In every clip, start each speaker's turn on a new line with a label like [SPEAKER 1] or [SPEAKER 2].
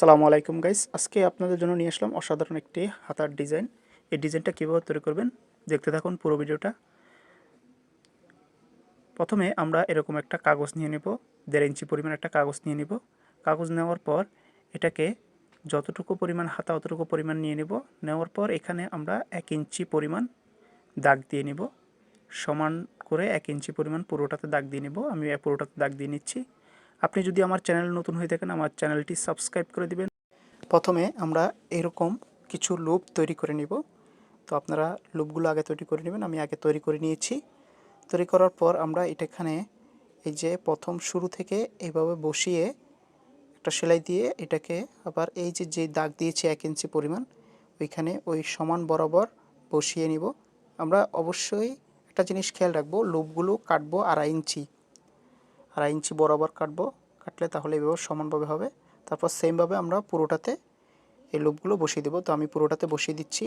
[SPEAKER 1] আসসালামু আলাইকুম গাইস আজকে আপনাদের জন্য নিয়ে আসলাম অসাধারণ একটি হাতার ডিজাইন। এই ডিজাইনটা কীভাবে তৈরি করবেন দেখতে থাকুন পুরো ভিডিওটা। প্রথমে আমরা এরকম একটা কাগজ নিয়ে নেব, দেড় ইঞ্চি পরিমাণ একটা কাগজ নিয়ে নেব। কাগজ নেওয়ার পর এটাকে যতটুকু পরিমাণ হাতা, অতটুকু পরিমাণ নিয়ে নেব। নেওয়ার পর এখানে আমরা এক ইঞ্চি পরিমাণ দাগ দিয়ে নেব। সমান করে এক ইঞ্চি পরিমাণ পুরোটাতে দাগ দিয়ে নেব। আমি পুরোটাতে দাগ দিয়ে নিচ্ছি। আপনি যদি আমার চ্যানেল নতুন হয়ে থাকেন, আমার চ্যানেলটি সাবস্ক্রাইব করে দিবেন। প্রথমে আমরা এরকম কিছু লুপ তৈরি করে নিব। তো আপনারা লুপগুলো আগে তৈরি করে নেবেন, আমি আগে তৈরি করে নিয়েছি। তৈরি করার পর আমরা এটা এখানে এই যে প্রথম শুরু থেকে এইভাবে বসিয়ে একটা সেলাই দিয়ে এটাকে আবার এই যে যে দাগ দিয়েছি এক ইঞ্চি পরিমাণ, ওইখানে ওই সমান বরাবর বসিয়ে নিব। আমরা অবশ্যই একটা জিনিস খেয়াল রাখব, লুপগুলো কাটবো আড়াই ইঞ্চি আড়াই ইঞ্চি বরাবর কাটবো। কাটলে তাহলে এভাবে সমানভাবে হবে। তারপর সেমভাবে আমরা পুরোটাতে এই লুপগুলো বসিয়ে দেবো। তো আমি পুরোটাতে বসিয়ে দিচ্ছি।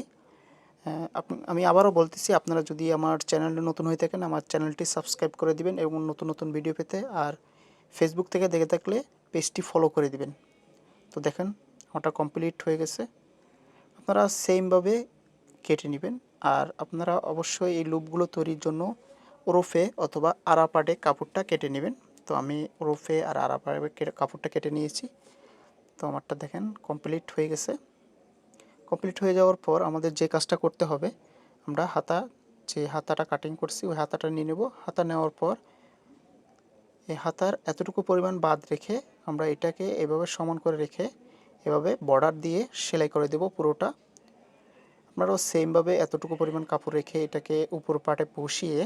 [SPEAKER 1] আমি আবারও বলতেছি, আপনারা যদি আমার চ্যানেলে নতুন হয়ে থাকেন, আমার চ্যানেলটি সাবস্ক্রাইব করে দিবেন এবং নতুন নতুন ভিডিও পেতে আর ফেসবুক থেকে দেখে থাকলে পেজটি ফলো করে দিবেন। তো দেখেন, আমারটা কমপ্লিট হয়ে গেছে। আপনারা সেমভাবে কেটে নেবেন। আর আপনারা অবশ্যই এই লুপগুলো তৈরির জন্য ওরফে অথবা আরাপাটে কাপড়টা কেটে নেবেন। তো আমি ওরফে আর আরাপাটে কাপড়টা কেটে নিয়েছি। তো আমারটা দেখেন কমপ্লিট হয়ে গেছে। কমপ্লিট হয়ে যাওয়ার পর আমাদের যে কাজটা করতে হবে, আমরা হাতা, যে হাতাটা কাটিং করছি, ওই হাতাটা নিয়ে নেব। হাতা নেওয়ার পর এই হাতার এতটুকু পরিমাণ বাদ রেখে আমরা এটাকে এভাবে সমান করে রেখে এভাবে বর্ডার দিয়ে সেলাই করে দেব পুরোটা। আপনারাও সেমভাবে এতটুকু পরিমাণ কাপড় রেখে এটাকে উপর পাটে বসিয়ে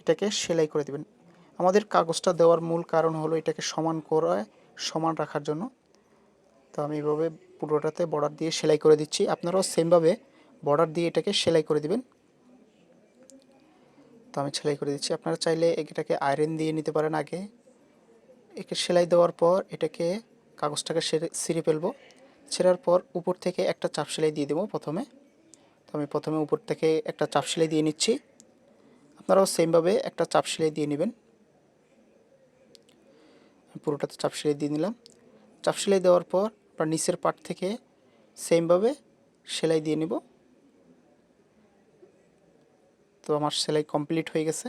[SPEAKER 1] এটাকে সেলাই করে দেবেন। আমাদের কাগজটা দেওয়ার মূল কারণ হলো এটাকে সমান করে, সমান রাখার জন্য। তো আমি এভাবে পুরোটাতে বর্ডার দিয়ে সেলাই করে দিচ্ছি। আপনারাও সেমভাবে বর্ডার দিয়ে এটাকে সেলাই করে দিবেন। তো আমি সেলাই করে দিচ্ছি। আপনারা চাইলে এটাকে আয়রন দিয়ে নিতে পারেন আগে। একে সেলাই দেওয়ার পর এটাকে কাগজটাকে ছিঁড়ে ফেলব। ছেঁড়ার পর উপর থেকে একটা চাপ সেলাই দিয়ে দেবো প্রথমে। তো আমি প্রথমে উপর থেকে একটা চাপ সেলাই দিয়ে নিচ্ছি। আপনারাও সেমভাবে একটা চাপ সেলাই দিয়ে নেবেন। পুরোটাতে চাপ সেলাই দিয়ে নিলাম। চাপ সেলাই দেওয়ার পর আপনার নিচের পাট থেকে সেমভাবে সেলাই দিয়ে নেব। তো আমার সেলাই কমপ্লিট হয়ে গেছে।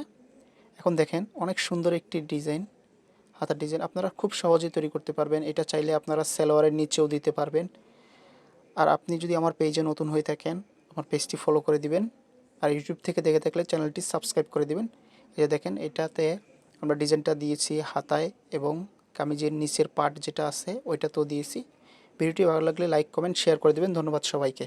[SPEAKER 1] এখন দেখেন অনেক সুন্দর একটি ডিজাইন হাতার ডিজাইন আপনারা খুব সহজেই তৈরি করতে পারবেন। এটা চাইলে আপনারা সালোয়ারের নিচেও দিতে পারবেন। আর আপনি যদি আমার পেজে নতুন হয়ে থাকেন, আমার পেজটি ফলো করে দিবেন। আর ইউটিউব থেকে দেখে থাকলে চ্যানেলটি সাবস্ক্রাইব করে দিবেন। এই দেখেন, এটাতে আমরা ডিজাইনটা দিয়েছি হাতায় এবং কামিজের নিচের পার্ট যেটা আছে ওইটা তো দিয়েছি। ভিডিওটি ভালো লাগলে লাইক কমেন্ট শেয়ার করে দেবেন। ধন্যবাদ সবাইকে।